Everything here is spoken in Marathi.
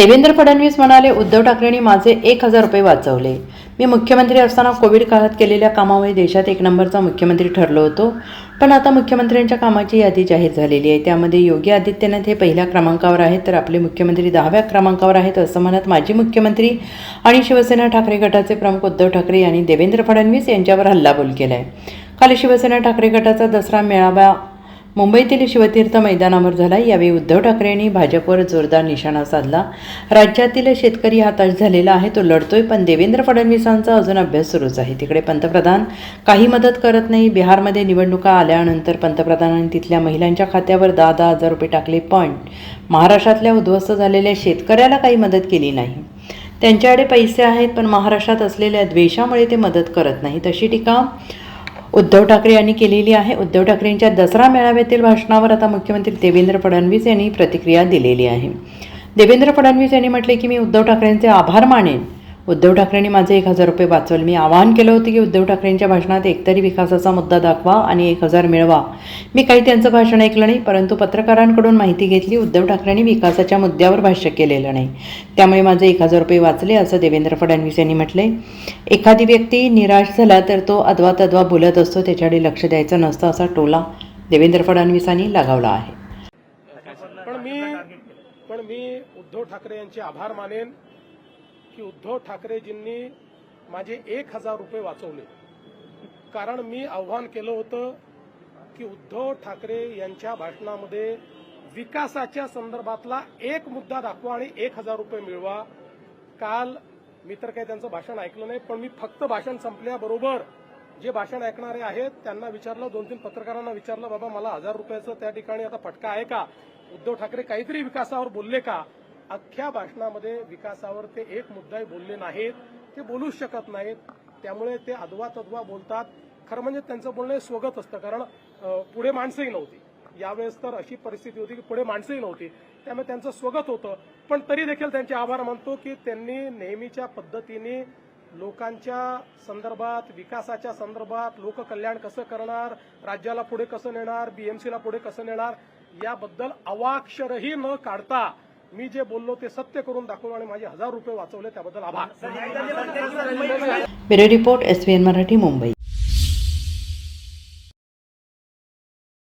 देवेंद्र फडणवीस म्हणाले उद्धव ठाकरेंनी माझे एक हजार रुपये वाचवले. मी मुख्यमंत्री असताना कोविड काळात केलेल्या कामामुळे देशात एक नंबरचा मुख्यमंत्री ठरलो होतो. पण आता मुख्यमंत्र्यांच्या कामाची यादी जाहीर झालेली आहे. त्यामध्ये योगी आदित्यनाथ हे पहिल्या क्रमांकावर आहेत तर आपले मुख्यमंत्री दहाव्या क्रमांकावर आहेत असं म्हणत माजी मुख्यमंत्री आणि शिवसेना ठाकरे गटाचे प्रमुख उद्धव ठाकरे यांनी देवेंद्र फडणवीस यांच्यावर हल्लाबोल केला आहे काल शिवसेना ठाकरे गटाचा दसरा मेळावा मुंबईतील शिवतीर्थ मैदानावर झाला. यावेळी उद्धव ठाकरे यांनी भाजपवर जोरदार निशाणा साधला. राज्यातील शेतकरी हताश झालेला आहे तो लढतोय पण देवेंद्र फडणवीसांचा अजून अभ्यास सुरूच आहे. तिकडे पंतप्रधान काही मदत करत नाही. बिहारमध्ये निवडणुका आल्यानंतर पंतप्रधानांनी तिथल्या महिलांच्या खात्यावर दहा दहा हजार रुपये टाकले पण महाराष्ट्रातल्या उद्ध्वस्त झालेल्या शेतकऱ्याला काही मदत केली नाही. त्यांच्याकडे पैसे आहेत पण महाराष्ट्रात असलेल्या द्वेषामुळे ते मदत करत नाहीत अशी टीका उद्धव ठाकरे यांनी केलेली आहे. उद्धव ठाकरेंच्या दसरा मेळाव्यातील भाषणावर आता मुख्यमंत्री देवेंद्र फडणवीस यांनी प्रतिक्रिया दिलेली आहे. देवेंद्र फडणवीस यांनी म्हटले की मी उद्धव ठाकरेंचे आभार मानेन. उद्धव ठाकरेंनी माझे एक हजार रुपये वाचवले. मी आवाहन केलं होतं की उद्धव ठाकरेंच्या भाषणात एकतरी विकासाचा मुद्दा दाखवा आणि एक हजार मिळवा. मी काही त्यांचं भाषण ऐकलं नाही परंतु पत्रकारांकडून माहिती घेतली उद्धव ठाकरेंनी विकासाच्या मुद्द्यावर भाष्य केलेलं नाही. त्यामुळे माझे एक हजार रुपये वाचले असं देवेंद्र फडणवीस यांनी म्हटले एखादी व्यक्ती निराश झाला तर तो अद्वा तद्वा बोलत असतो त्याच्याकडे लक्ष द्यायचं नसतं असा टोला देवेंद्र फडणवीसांनी लगावला आहे. पण मी पण मी उद्धव ठाकरे यांचे आभार मानेन. की उद्धव ठाकरेजींनी माझे एक हजार रुपये वाचवले. कारण मी आव्हान केलं होतं की उद्धव ठाकरे यांच्या भाषणामध्ये विकासाच्या संदर्भातला एक मुद्दा दाखवा आणि एक हजार रुपये मिळवा. काल मी तर काही त्यांचं भाषण ऐकलं नाही पण मी फक्त भाषण संपल्याबरोबर जे भाषण ऐकणारे आहेत त्यांना विचारलं दोन तीन पत्रकारांना विचारलं बाबा मला हजार रुपयाचं त्या ठिकाणी आता फटका आहे का? उद्धव ठाकरे काहीतरी विकासावर बोलले का? अख्ख्या भाषणामध्ये विकासावर ते एक मुद्दाही बोलले नाहीत. ते बोलूच शकत नाहीत. त्यामुळे ते अदवा तद्वा बोलतात. खरं म्हणजे त्यांचं बोलणं हे स्वगत असतं कारण पुढे माणसंही नव्हती. यावेळेस तर अशी परिस्थिती होती की पुढे माणसंही नव्हती. त्यामुळे त्यांचं स्वगत होतं. पण तरी देखील त्यांचे आभार मानतो की त्यांनी नेहमीच्या पद्धतीने लोकांच्या संदर्भात विकासाच्या संदर्भात लोककल्याण कसं करणार राज्याला पुढे कसं नेणार बीएमसीला पुढे कसं नेणार याबद्दल अवाक्षरही न काढता मी जे बोललो ते सत्य करून दाखवलं आणि माझे हजार रुपये वाचवले त्याबद्दल आभार bureau report S Marathi Mumbai